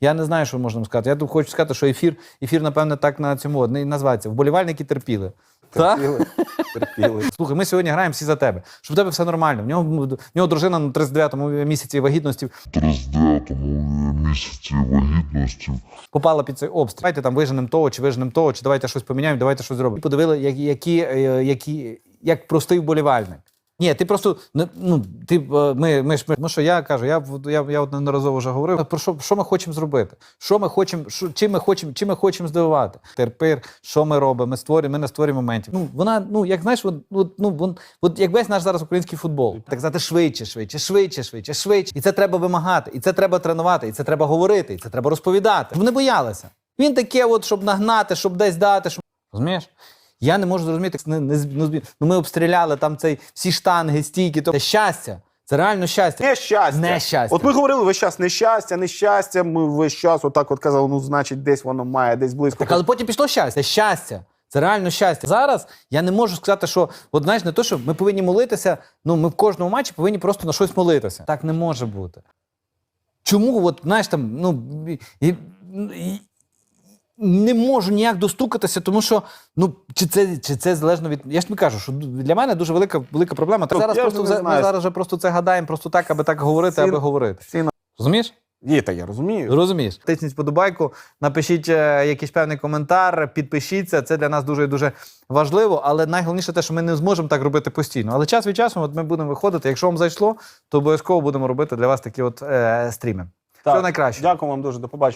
Я не знаю, що можна сказати. Я тут хочу сказати, що ефір, ефір, напевне, так на цьому не називається. Вболівальники терпіли. Терпіли, терпіли. Слухай, ми сьогодні граємо всі за тебе. Щоб в тебе все нормально. В нього, в нього дружина на 39-му місяці вагітності 39-му місяці вагітності попала під цей обстріл. Давайте там виженемо того, чи виженемо того, чи давайте щось поміняємо, давайте щось зробимо. І Подивили, які, які, е, які, як простий вболівальник. Ні, ти просто ну ти е, ми, ми ж ми, ну що я кажу, я я, я от неодноразово вже говорив. Про що, що ми хочемо зробити? Що ми хочемо, що, чим ми хочемо, чим ми хочемо здивувати? Терпир, що ми робимо? Ми створюємо, ми не створюємо моментів. Ну вона, ну як знаєш, от, от, ну вон, от як весь наш зараз український футбол, так сказати, швидше, швидше, швидше, швидше, швидше. І це треба вимагати, і це треба тренувати, і це треба говорити, і це треба розповідати. Щоб не боялися. Він таке, от щоб нагнати, щоб десь дати. Щоб... Розумієш? Я не можу зрозуміти, не, не, з- ну, ну, ми обстріляли там цей всі штанги, стійки. То це щастя. Це реально щастя. Нещастя. Нещастя. От ми говорили весь час нещастя, нещастя. Ми весь час отак от казали, ну, значить, десь воно має, десь близько. Так, але потім пішло щастя. Щастя. Це реально щастя. Зараз я не можу сказати, що от знаєш, не то, що ми повинні молитися. Ну, ми в кожному матчі повинні просто на щось молитися. Так не може бути. Чому, от, знаєш, там, ну, і, і, не можу ніяк достукатися, тому що ну чи це, чи це залежно від. Я ж не кажу, що для мене дуже велика, велика проблема. Та Ну, зараз я просто це- ми зараз вже просто це гадаємо, просто так, аби так говорити, Всі- аби говорити. всі на- Розумієш? Є, та я розумію. Розумієш. Тисніть вподобайку, напишіть е, якийсь певний коментар, підпишіться. Це для нас дуже дуже важливо. Але найголовніше те, що ми не зможемо так робити постійно. Але час від часу от ми будемо виходити. Якщо вам зайшло, то обов'язково будемо робити для вас такі от е, стріми. Так. Всього найкраще. Дякую вам дуже, до побачення.